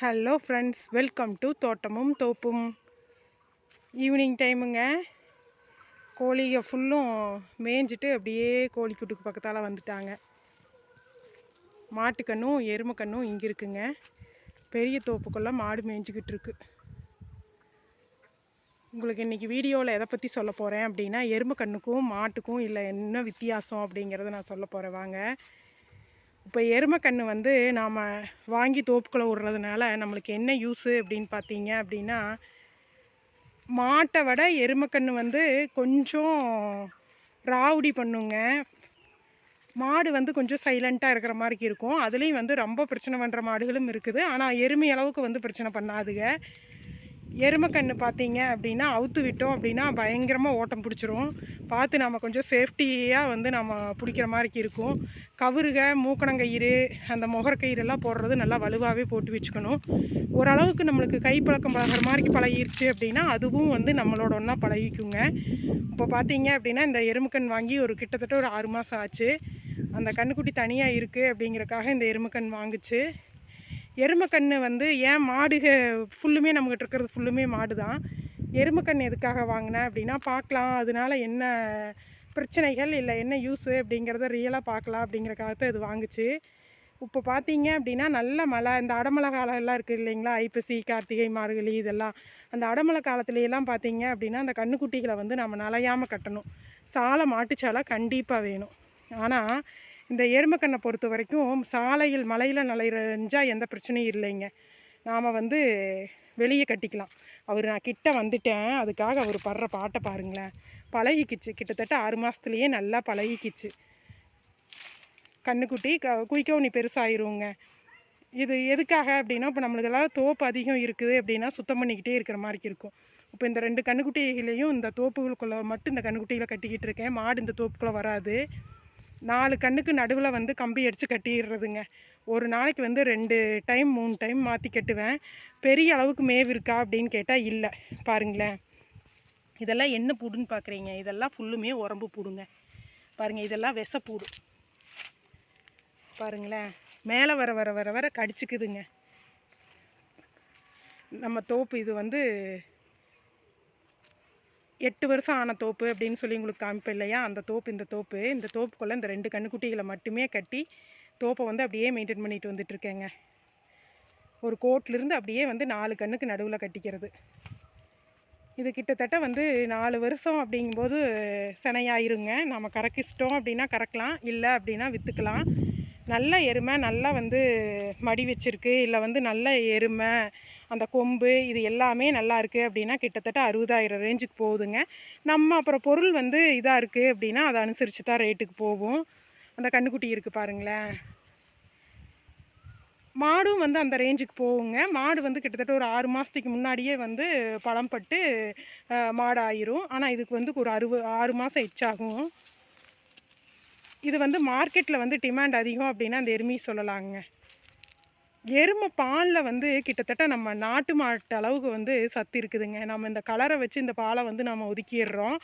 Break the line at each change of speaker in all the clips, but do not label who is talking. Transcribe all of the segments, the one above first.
Hello friends welcome to தோட்டமும் தோப்பும் evening டைமுங்க கோழிக ஃபுல்லும் மேய்ஞ்சிட்டு அப்படியே கோழிக்கூட்டுக்கு பக்கத்தால் வந்துட்டாங்க. மாட்டுக்கண்ணும் எருமைக்கண்ணும் இங்கே இருக்குங்க. பெரிய தோப்புக்குள்ளே மாடு மேய்ஞ்சிக்கிட்டு இருக்கு. உங்களுக்கு இன்றைக்கி வீடியோவில் எதை பற்றி சொல்ல போகிறேன் அப்படின்னா எருமைக்கண்ணுக்கும் மாட்டுக்கும் இல்லை என்ன வித்தியாசம் அப்படிங்கிறத நான் சொல்ல போகிறேன் வாங்க. இப்போ எருமைக்கன்று வந்து நாம் வாங்கி தோப்புக்குள்ளே விடுறதுனால நம்மளுக்கு என்ன யூஸு அப்படின்னு பார்த்தீங்க அப்படின்னா மாட்டை விட எருமைக்கன்று வந்து கொஞ்சம் ராவுடி பண்ணுங்க. மாடு வந்து கொஞ்சம் சைலண்ட்டாக இருக்கிற மாதிரி இருக்கும். அதுலேயும் வந்து ரொம்ப பிரச்சனை பண்ணுற மாடுகளும் இருக்குது. ஆனால் எருமை அளவுக்கு வந்து பிரச்சனை பண்ணாதுங்க. எருமைக்கன்று பார்த்தீங்க அப்படின்னா அவுத்து விட்டோம் அப்படின்னா பயங்கரமாக ஓட்டம் பிடிச்சிரும். பார்த்து நம்ம கொஞ்சம் சேஃப்டியாக வந்து நம்ம பிடிக்கிற மாதிரி இருக்கும். கவுருக மூக்கணங்கயிறு அந்த முகரக்கயிறெல்லாம் போடுறது நல்லா வலுவாகவே போட்டு வச்சுக்கணும். ஓரளவுக்கு நம்மளுக்கு கை பழக்கம் பழகிற மாதிரி பழகிருச்சு அப்படின்னா அதுவும் வந்து நம்மளோட ஒன்றா பழகிக்குங்க. இப்போ பார்த்தீங்க அப்படின்னா இந்த எருமக்கண் வாங்கி ஒரு கிட்டத்தட்ட ஒரு ஆறு மாதம் ஆச்சு. அந்த கண்ணுக்குட்டி தனியாக இருக்குது அப்படிங்கிறக்காக இந்த எருமக்கண் வாங்குச்சு. எருமைக்கன்று வந்து ஏன் மாடுக ஃபுல்லுமே நம்மகிட்ட இருக்கிறது ஃபுல்லுமே மாடு தான். எருமக்கண் எதுக்காக வாங்கினேன் அப்படின்னா பார்க்கலாம். அதனால என்ன பிரச்சனைகள் இல்லை என்ன யூஸு அப்படிங்கிறத ரியலாக பார்க்கலாம் அப்படிங்கிறக்காக தான் இது வாங்குச்சு. இப்போ பார்த்தீங்க அப்படின்னா நல்ல மழை இந்த அடமழை காலம் எல்லாம் இருக்குது இல்லைங்களா? ஐப்பசி கார்த்திகை மார்கழி இதெல்லாம். அந்த அடமழை காலத்துலையெல்லாம் பார்த்தீங்க அப்படின்னா அந்த கண்ணுக்குட்டிகளை வந்து நம்ம நலையாமல் கட்டணும். சாலை மாட்டுச்சாலை கண்டிப்பாக வேணும். ஆனால் இந்த எருமக்கண்ணை பொறுத்த வரைக்கும் சாலையில் மலையில் நலைஞ்சால் எந்த பிரச்சனையும் இல்லைங்க. நாம் வந்து வெளியே கட்டிக்கலாம். அவர் நான் கிட்ட வந்துட்டேன். அதுக்காக அவர் படுற பாட்டை பாருங்களேன். பழகிக்கிச்சு. கிட்டத்தட்ட ஆறு மாதத்துலேயே நல்லா பழகிக்கிச்சு. கண்ணுக்குட்டி க குயிக்கவுனி பெருசாயிருங்க. இது எதுக்காக அப்படின்னா இப்போ நம்மளுக்கு எல்லாம் தோப்பு அதிகம் இருக்குது அப்படின்னா சுத்தம் பண்ணிக்கிட்டே இருக்கிற மாதிரி இருக்கும். இப்போ இந்த ரெண்டு கண்ணுக்குட்டிகளையும் இந்த தோப்புகளுக்குள்ளே மட்டும் இந்த கண்ணுக்குட்டியில் கட்டிக்கிட்டு இருக்கேன். மாடு இந்த தோப்புக்குள்ளே வராது. நாலு கண்ணுக்கு நடுவில் வந்து கம்பி அடித்து கட்டிடுறதுங்க. ஒரு நாளைக்கு வந்து ரெண்டு டைம் மூணு டைம் மாற்றி கட்டுவேன். பெரிய அளவுக்கு மேவு இருக்கா அப்படின்னு கேட்டால் இல்லை. பாருங்களேன். இதெல்லாம் என்ன பூடுன்னு பார்க்குறீங்க இதெல்லாம் ஃபுல்லுமே உரம்பு பூடுங்க. பாருங்கள் இதெல்லாம் விசப்பூடு பாருங்களேன். மேலே வர வர வர வர கடிச்சிக்குதுங்க. நம்ம தோப்பு இது வந்து எட்டு வருஷம் ஆன தோப்பு அப்படின்னு சொல்லி உங்களுக்கு காமிப்பேன் இல்லையா? அந்த தோப்பு இந்த தோப்பு இந்த தோப்புக்குள்ளே இந்த ரெண்டு கண்ணுக்குட்டிகளை மட்டுமே கட்டி தோப்பை வந்து அப்படியே மெயின்டைன் பண்ணிட்டு வந்துட்டுருக்கேங்க. ஒரு கோட்லேருந்து அப்படியே வந்து நாலு கண்ணுக்கு நடுவில் கட்டிக்கிறது. இது கிட்டத்தட்ட வந்து நாலு வருஷம் அப்படிங்கும்போது சினையாயிருங்க. நம்ம கறக்கிச்சிட்டோம் அப்படின்னா கறக்கலாம் இல்லை அப்படின்னா விற்றுக்கலாம் நல்ல எருமை நல்லா வந்து மடி வச்சிருக்கு. இல்லை வந்து நல்ல எருமை அந்த கொம்பு இது எல்லாமே நல்லா இருக்குது அப்படின்னா கிட்டத்தட்ட அறுபதாயிரம் ரேஞ்சுக்கு போகுதுங்க. நம்ம அப்புறம் பொருள் வந்து இதாக இருக்குது அப்படின்னா அதை அனுசரித்து தான் ரேட்டுக்கு போகும். அந்த கண்ணுக்குட்டி இருக்குது பாருங்களேன். மாடும் வந்து அந்த ரேஞ்சுக்கு போகுங்க. மாடு வந்து கிட்டத்தட்ட ஒரு ஆறு மாதத்துக்கு முன்னாடியே வந்து பழம் பட்டு மாடு ஆயிரும் ஆனால் இதுக்கு வந்து ஒரு அறுபது ஆறு மாதம் எச்சாகும். இது வந்து மார்க்கெட்டில் வந்து டிமாண்ட் அதிகம் அப்படின்னா அந்த எருமி சொல்லலாங்க. எருமை பாலில் வந்து கிட்டத்தட்ட நம்ம நாட்டு மாட்டு அளவுக்கு வந்து சத்து இருக்குதுங்க. நம்ம இந்த கலரை வச்சு இந்த பாலை வந்து நம்ம ஒதுக்கிடுறோம்.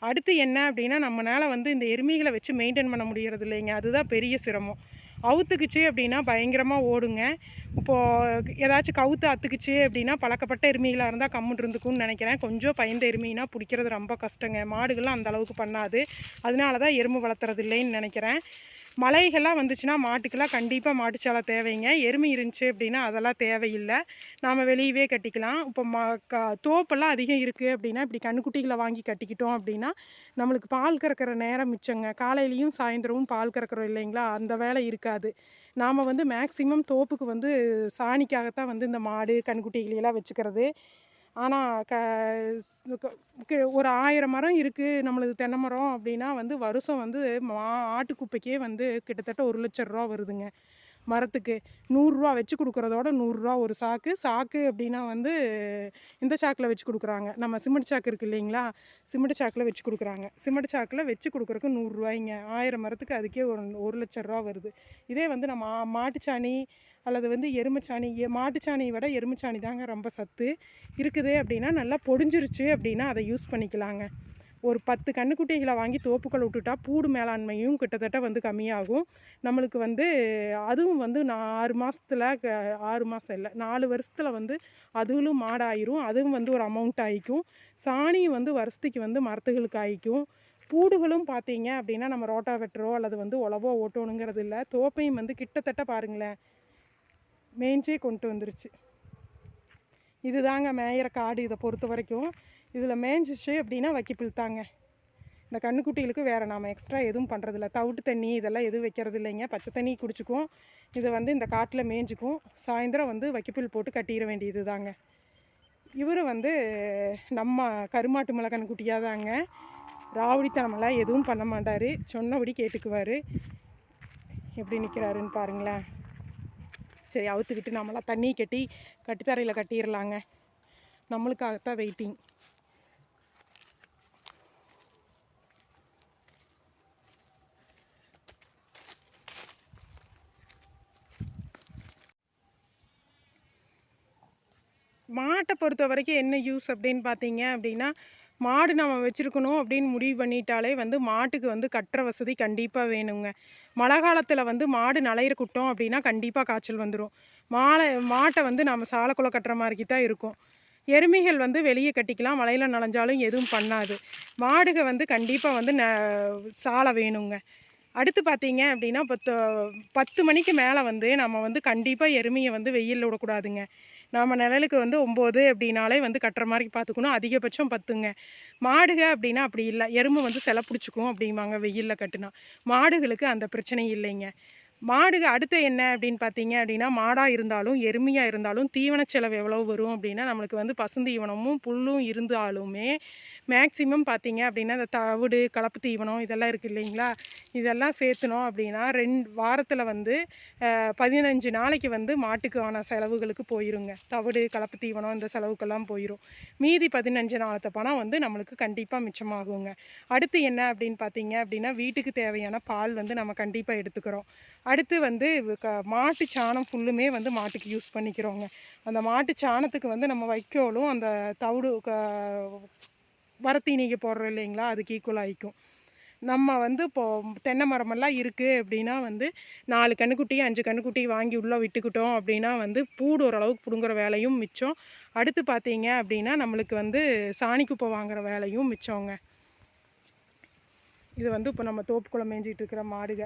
அடுத்து என்ன அப்படின்னா நம்மளால் வந்து இந்த எருமைகளை வச்சு மெயின்டைன் பண்ண முடியறது இல்லைங்க அதுதான் பெரிய சிரமம். அவுத்துக்குச்சு அப்படின்னா பயங்கரமாக ஓடுங்க. இப்போது ஏதாச்சும் கவுத்து அத்துக்குச்சு அப்படின்னா பழக்கப்பட்ட எருமைகளாக இருந்தால் கம்முன்னு இருந்துக்கும்னு நினைக்கிறேன். கொஞ்சம் பயந்த எருமைனா பிடிக்கிறது ரொம்ப கஷ்டங்க. மாடுகள்லாம் அந்த அளவுக்கு பண்ணாது. அதனால தான் எருமை வளர்த்துறது இல்லைன்னு நினைக்கிறேன். மலைகள்லாம் வந்துச்சுன்னா மாட்டுக்கெல்லாம் கண்டிப்பாக மாட்டுச்சாலை தேவைங்க. எருமை இருந்துச்சு அப்படின்னா அதெல்லாம் தேவையில்லை. நாம் வெளியவே கட்டிக்கலாம். இப்போ ம க தோப்பெல்லாம் அதிகம் இருக்குது அப்படின்னா இப்படி கண்ணுக்குட்டிகளை வாங்கி கட்டிக்கிட்டோம் அப்படின்னா நம்மளுக்கு பால் கறக்கிற நேரம் மிச்சங்க. காலையிலையும் சாயந்தரமும் பால் கறக்கிறோம் இல்லைங்களா? அந்த வேலை இருக்காது. நாம் வந்து மேக்ஸிமம் தோப்புக்கு வந்து சாணிக்காகத்தான் வந்து இந்த மாடு கண்ணுக்குட்டிகளெல்லாம் வச்சுக்கிறது. ஆனால் க க- ஒரு ஆயிரம் மரம் இருக்குது நம்மளது தென்னை மரம் அப்படின்னா வந்து வருஷம் வந்து மா ஆட்டுக்குப்பைக்கே வந்து கிட்டத்தட்ட ஒரு லட்ச ரூபா வருதுங்க. மரத்துக்கு நூறுரூவா வச்சு கொடுக்குறதோட நூறுரூவா ஒரு சாக்கு. சாக்கு அப்படின்னா வந்து இந்த சாக்கில் வச்சு கொடுக்குறாங்க. நம்ம சிமெண்ட் சாக்கு இருக்குது இல்லைங்களா? சிமெண்ட் சாக்கில் வச்சு கொடுக்குறாங்க. சிமெண்ட் சாக்கில் வச்சு கொடுக்குறக்கு நூறுரூவாய்ங்க ஆயிரம் மரத்துக்கு அதுக்கே ஒரு ஒரு லட்ச ரூபா வருது. இதே வந்து நம்ம மா- மாட்டுச்சாணி அல்லது வந்து எருமைச்சாணி மாட்டுச்சாணியை விட எருமைச்சாணி தாங்க ரொம்ப சத்து. இருக்குது அப்படின்னா நல்லா பொடிஞ்சிருச்சு அப்படின்னா அதை யூஸ் பண்ணிக்கலாங்க. ஒரு பத்து கன்றுக்குட்டிகளை வாங்கி தோப்புக்கள் விட்டுட்டா பூடு மேலாண்மையும் கிட்டத்தட்ட வந்து கம்மியாகும். நம்மளுக்கு வந்து அதுவும் வந்து நான் ஆறு மாதத்தில் ஆறு மாதம் இல்லை நாலு வருஷத்தில் வந்து அதுவும் மாடாயிரும். அதுவும் வந்து ஒரு அமௌண்ட் ஆகிக்கும் சாணியும் வந்து வருஷத்துக்கு வந்து மரத்துகளுக்கு ஆகிக்கும் பூடுகளும் பார்த்தீங்க அப்படின்னா நம்ம ரோட்டா வெட்டுறோ அல்லது வந்து உழவோ ஓட்டணுங்கிறது இல்லை. தோப்பையும் வந்து கிட்டத்தட்ட பாருங்களேன் மேய்ஞ்சே கொண்டு வந்துருச்சு. இதுதாங்க மேயிற காடு இதை பொறுத்த வரைக்கும். இதில் மேய்ஞ்சிச்சு அப்படின்னா வைக்கி தாங்க இந்த கண்ணுக்குட்டிகளுக்கு வேறு நாம் எக்ஸ்ட்ரா எதுவும் பண்ணுறதில்ல தவிட்டு தண்ணி இதெல்லாம் எதுவும் வைக்கிறது இல்லைங்க பச்சை தண்ணி குடிச்சிக்கும். இதை வந்து இந்த காட்டில் மேய்ஞ்சிக்கும் சாயந்தரம் வந்து வைக்கப்புல் போட்டு கட்டிட வேண்டியது தாங்க இவர் வந்து நம்ம கருமாட்டு மலை கண்ணுக்குட்டியாக தாங்க ராவடித்தனமெல்லாம் எதுவும் பண்ண மாட்டார். சொன்னபடி கேட்டுக்குவார். எப்படி நிற்கிறாருன்னு பாருங்களேன். சரி அவுத்துக்கிட்டு நம்மளாம் தண்ணி கட்டி கட்டித்தரையில் கட்டிடலாங்க நம்மளுக்காகத்தான் வெயிட்டிங் மாட்டை பொறுத்த வரைக்கும் என்ன யூஸ் அப்படின்னு பார்த்தீங்க அப்படின்னா மாடு நம்ம வச்சுருக்கணும் அப்படின்னு முடிவு பண்ணிட்டாலே வந்து மாட்டுக்கு வந்து கட்டுற வசதி கண்டிப்பாக வேணுங்க. மழை காலத்தில் வந்து மாடு நலையிறக்கிட்டோம் அப்படின்னா கண்டிப்பாக காய்ச்சல் வந்துடும் மாலை மாட்டை வந்து நம்ம சாலைக்குள்ளே கட்டுற மாதிரி தான் இருக்கும். எருமைகள் வந்து வெளியே கட்டிக்கலாம் மழையில் நனைஞ்சாலும் எதுவும் பண்ணாது. மாடுக வந்து கண்டிப்பாக வந்து ந சாலை வேணுங்க. அடுத்து பார்த்தீங்க அப்படின்னா பத்து பத்து மணிக்கு மேலே வந்து நம்ம வந்து கண்டிப்பாக எருமையை வந்து வெயிலில் விடக்கூடாதுங்க. நம்ம நிழலுக்கு வந்து ஒம்பது அப்படின்னாலே வந்து கட்டுற மாதிரி பார்த்துக்கணும். அதிகபட்சம் பத்துங்க. மாடுக அப்படின்னா அப்படி இல்லை. எறும்பு வந்து சில பிடிச்சிக்கும் அப்படிம்பாங்க வெயிலில் கட்டுனா. மாடுகளுக்கு அந்த பிரச்சனை இல்லைங்க. மாடுக அடுத்து என்ன அப்படின்னு பார்த்தீங்க அப்படின்னா மாடாக இருந்தாலும் எருமையாக இருந்தாலும் தீவன செலவு எவ்வளோ வரும் அப்படின்னா நம்மளுக்கு வந்து பசுந்தீவனமும் புல்லும் இருந்தாலுமே மேக்சிமம் பார்த்தீங்க அப்படின்னா இந்த தவிடு கலப்பு தீவனம் இதெல்லாம் இருக்குது இல்லைங்களா? இதெல்லாம் சேர்த்துனோம் அப்படின்னா ரெண்டு வாரத்தில் வந்து பதினஞ்சு நாளைக்கு வந்து மாட்டுக்கான செலவுகளுக்கு போயிருங்க. தவிடு கலப்பு தீவனம் இந்த செலவுக்கெல்லாம் போயிடும் மீதி பதினஞ்சு நாளத்த பணம் வந்து நம்மளுக்கு கண்டிப்பாக மிச்சமாகுங்க. அடுத்து என்ன அப்படின்னு பார்த்தீங்க அப்படின்னா வீட்டுக்கு தேவையான பால் வந்து நம்ம கண்டிப்பாக எடுத்துக்கிறோம். அடுத்து வந்து க மாட்டு சாணம் ஃபுல்லுமே வந்து மாட்டுக்கு யூஸ் பண்ணிக்கிறோங்க. அந்த மாட்டு சாணத்துக்கு வந்து நம்ம வைக்கோலும் அந்த தவிடு க வரத்தீனிக்கு போடுறோம் இல்லைங்களா? அதுக்கு ஈக்குவலாகிக்கும் நம்ம வந்து இப்போது தென்னை மரமெல்லாம் இருக்குது அப்படின்னா வந்து நாலு கண்ணுக்குட்டி அஞ்சு கண்ணுக்குட்டி வாங்கி உள்ளே விட்டுக்கிட்டோம் அப்படின்னா வந்து பூடு ஓரளவுக்கு பிடுங்குற வேலையும் மிச்சம். அடுத்து பார்த்தீங்க அப்படின்னா நம்மளுக்கு வந்து சாணி குப்பை வாங்குகிற வேலையும் மிச்சங்க. இது வந்து இப்போ நம்ம தோப்புக்குள்ளே மேய்ஞ்சிட்டு இருக்கிற மாடுக.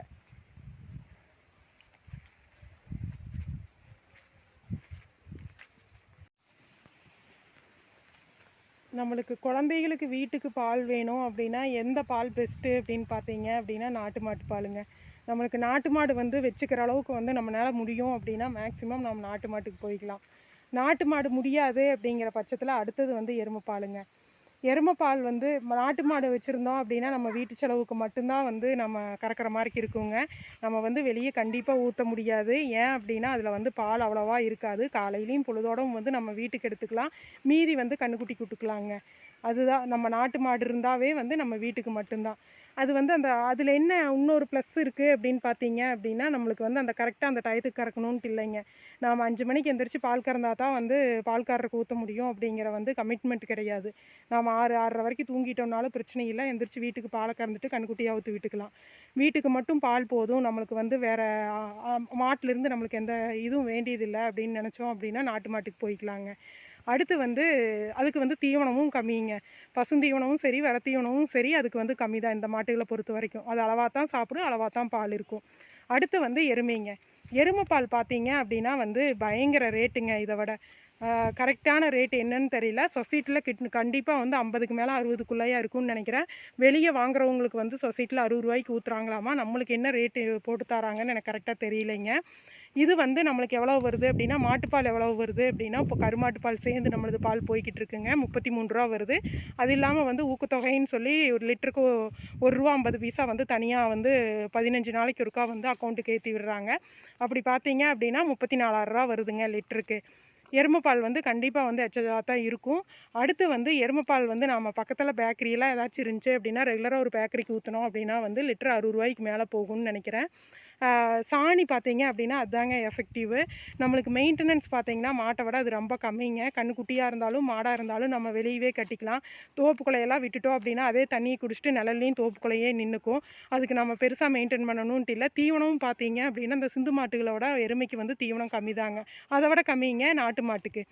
நம்மளுக்கு குழந்தைகளுக்கு வீட்டுக்கு பால் வேணும் அப்படின்னா எந்த பால் பெஸ்ட்டு அப்படின்னு பார்த்தீங்க அப்படின்னா நாட்டு மாட்டு பாலுங்க. நம்மளுக்கு நாட்டு மாடு வந்து வச்சுக்கிற அளவுக்கு வந்து நம்மளால் முடியும் அப்படின்னா மேக்ஸிமம் நம்ம நாட்டு மாட்டுக்கு போய்க்கலாம். நாட்டு மாடு முடியாது அப்படிங்கிற பட்சத்தில் அடுத்தது வந்து எருமை பாலுங்க. எருமை பால் வந்து நாட்டு மாடு வச்சுருந்தோம் அப்படின்னா நம்ம வீட்டு செலவுக்கு மட்டும்தான் வந்து நம்ம கறக்கிற மாதிரி இருக்குங்க. நம்ம வந்து வெளியே கண்டிப்பாக ஊற்ற முடியாது. ஏன் அப்படின்னா அதில் வந்து பால் அவ்வளோவா இருக்காது. காலையிலையும் பொழுதோடும் வந்து நம்ம வீட்டுக்கு எடுத்துக்கலாம். மீதி வந்து கண்ணுக்குட்டி கூட்டுக்கலாங்க அதுதான் நம்ம நாட்டு மாடு இருந்தாவே வந்து நம்ம வீட்டுக்கு மட்டும்தான். அது வந்து அந்த அதில் என்ன இன்னொரு ப்ளஸ் இருக்குது அப்படின்னு பார்த்தீங்க அப்படின்னா நம்மளுக்கு வந்து அந்த கரெக்டாக அந்த டயத்துக்கு கறக்கணுன்ட்டு இல்லைங்க நாம் அஞ்சு மணிக்கு எந்திரிச்சு பால் கறந்தா தான் வந்து பால்காரருக்கு ஊற்ற முடியும் அப்படிங்கிற வந்து கமிட்மெண்ட் கிடையாது. நாம் ஆறு ஆறரை வரைக்கும் தூங்கிட்டோம்னாலும் பிரச்சனை இல்லை. எந்திரிச்சு வீட்டுக்கு பாலை கறந்துட்டு கண்குட்டியாக ஊற்றி விட்டுக்கலாம். வீட்டுக்கு மட்டும் பால் போதும். நம்மளுக்கு வந்து வேறு மாட்டிலேருந்து நம்மளுக்கு எந்த இதுவும் வேண்டியதில்லை அப்படின்னு நினச்சோம் அப்படின்னா நாட்டு மாட்டுக்கு போய்க்கலாங்க. அடுத்து வந்து அதுக்கு வந்து தீவனமும் கம்மிங்க. பசுந்தீவனமும் சரி வர தீவனமும் சரி அதுக்கு வந்து கம்மி தான் இந்த மாட்டுகளை பொறுத்த வரைக்கும். அது அளவாக தான் சாப்பிடும் அளவாக தான் பால் இருக்கும். அடுத்து வந்து எருமைங்க. எருமை பால் பார்த்தீங்க அப்படின்னா வந்து பயங்கர ரேட்டுங்க இதை விட. கரெக்டான ரேட் என்னன்னு தெரியல. சொசைட்டியில் கிட் கண்டிப்பாக வந்து ஐம்பதுக்கு மேலே அறுபதுக்குள்ளேயே இருக்கும்னு நினைக்கிறேன். வெளியே வாங்குறவங்களுக்கு வந்து சொசைட்டியில் அறுபது ரூபாய்க்கு ஊற்றுறாங்களாமா நம்மளுக்கு என்ன ரேட்டு போட்டு தராங்கன்னு எனக்கு கரெக்டாக தெரியலைங்க. இது வந்து நம்மளுக்கு எவ்வளோ வருது அப்படின்னா மாட்டுப்பால் எவ்வளோ வருது அப்படின்னா இப்போ கருமாட்டுப்பால் சேர்ந்து நம்மளது பால் போய்கிட்டு இருக்குங்க. முப்பத்தி மூணு ரூபா வருது. அது இல்லாமல் வந்து ஊக்கத்தொகைன்னு சொல்லி ஒரு லிட்டருக்கு ஒரு ரூபா ஐம்பது பைசா வந்து தனியாக வந்து பதினஞ்சு நாளைக்கு ஒருக்கா வந்து அக்கௌண்ட்டுக்கு ஏற்றி விடுறாங்க. அப்படி பார்த்தீங்க அப்படின்னா முப்பத்தி நாலாயிரரூவா வருதுங்க லிட்டருக்கு. எருமைப்பால் வந்து கண்டிப்பாக வந்து எச்சதாக தான் இருக்கும். அடுத்து வந்து எருமைப்பால் வந்து நம்ம பக்கத்தில் பேக்கரியெல்லாம் ஏதாச்சும் இருந்துச்சு அப்படின்னா ரெகுலராக ஒரு பேக்கரிக்கு ஊற்றினோம் அப்படின்னா வந்து லிட்டர் அறுபது ரூபாய்க்கு மேலே போகும்னு நினைக்கிறேன். சாணி பார்த்தீங்க அப்படின்னா அதுதாங்க எஃபெக்டிவு நம்மளுக்கு மெயின்டெனன்ஸ் பார்த்தீங்கன்னா மாட்டை விட அது ரொம்ப கம்மிங்க. கண்ணுக்குட்டியாக இருந்தாலும் மாடாக இருந்தாலும் நம்ம வெளியவே கட்டிக்கலாம். தோப்புக்குலையெல்லாம் விட்டுட்டோம் அப்படின்னா அதே தண்ணியை குடிச்சிட்டு நிழல்லையும் தோப்புக்குலையே நின்றுக்கும் அதுக்கு நம்ம பெருசாக மெயின்டைன் பண்ணணுன்ட்டு இல்லை. தீவனமும் பார்த்தீங்க அப்படின்னா இந்த சிந்து மாட்டுகளோட எருமைக்கு வந்து தீவனம் கம்மி தாங்க அதை விட கம்மிங்க நாட்டு மாட்டுக்கு.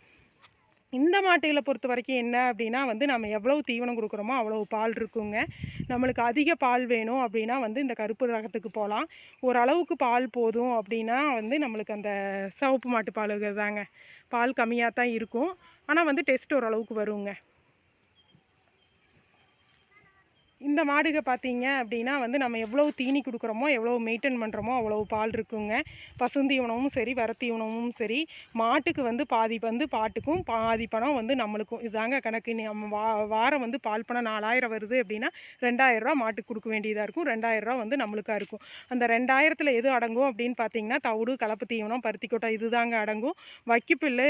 இந்த மாட்டுகளை பொறுத்த வரைக்கும் என்ன அப்படின்னா வந்து நம்ம எவ்வளவு தீவனம் கொடுக்குறோமோ அவ்வளவு பால் இருக்குங்க. நம்மளுக்கு அதிக பால் வேணும் அப்படின்னா வந்து இந்த கருப்பு ரகத்துக்கு போகலாம் ஓரளவுக்கு பால் போதும் அப்படின்னா வந்து நம்மளுக்கு அந்த சிவப்பு மாட்டு பால் தாங்க பால் கம்மியாக தான் இருக்கும். ஆனால் வந்து டெஸ்ட் ஓரளவுக்கு வருங்க. இந்த மாடுக பார்த்தீங்க அப்படின்னா வந்து நம்ம எவ்வளோ தீனி கொடுக்குறோமோ எவ்வளோ மெயின்டைன் பண்ணுறோமோ அவ்வளோ பால் இருக்குங்க. பசுந்தீவனமும் சரி வரத்தீவனமும் சரி மாட்டுக்கு வந்து பாதி வந்து பாட்டுக்கும் பாதி பணம் வந்து நம்மளுக்கும். இதாங்க கணக்கு. நம்ம வா வாரம் வந்து பால் பணம் நாலாயிரம் வருது அப்படின்னா ரெண்டாயிரரூவா மாட்டுக்கு கொடுக்க வேண்டியதாக இருக்கும். ரெண்டாயிரரூவா வந்து நம்மளுக்காக இருக்கும். அந்த ரெண்டாயிரத்தில் எது அடங்கும் அப்படின்னு பார்த்தீங்கன்னா தவிடு கலப்பு தீவனம் பருத்தி கொட்டை இதுதாங்க அடங்கும். வைக்கப்புல்லு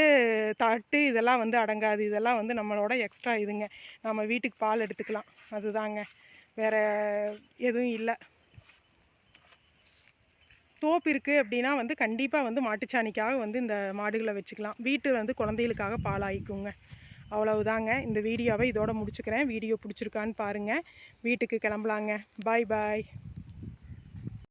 தட்டு இதெல்லாம் வந்து அடங்காது. இதெல்லாம் வந்து நம்மளோட எக்ஸ்ட்ரா இதுங்க. நம்ம வீட்டுக்கு பால் எடுத்துக்கலாம். அதுதாங்க. வேறு எதுவும் இல்லை. தோப்பு இருக்குது அப்படின்னா வந்து கண்டிப்பாக வந்து மாட்டுச்சாணிக்காக வந்து இந்த மாடுகளை வச்சுக்கலாம். வீட்டு வந்து குழந்தைகளுக்காக பால் அவ்வளவுதாங்க. இந்த வீடியோவை இதோட முடிச்சுக்கிறேன். வீடியோ பிடிச்சிருக்கான்னு பாருங்கள் வீட்டுக்கு கிளம்பலாங்க. பாய் பாய்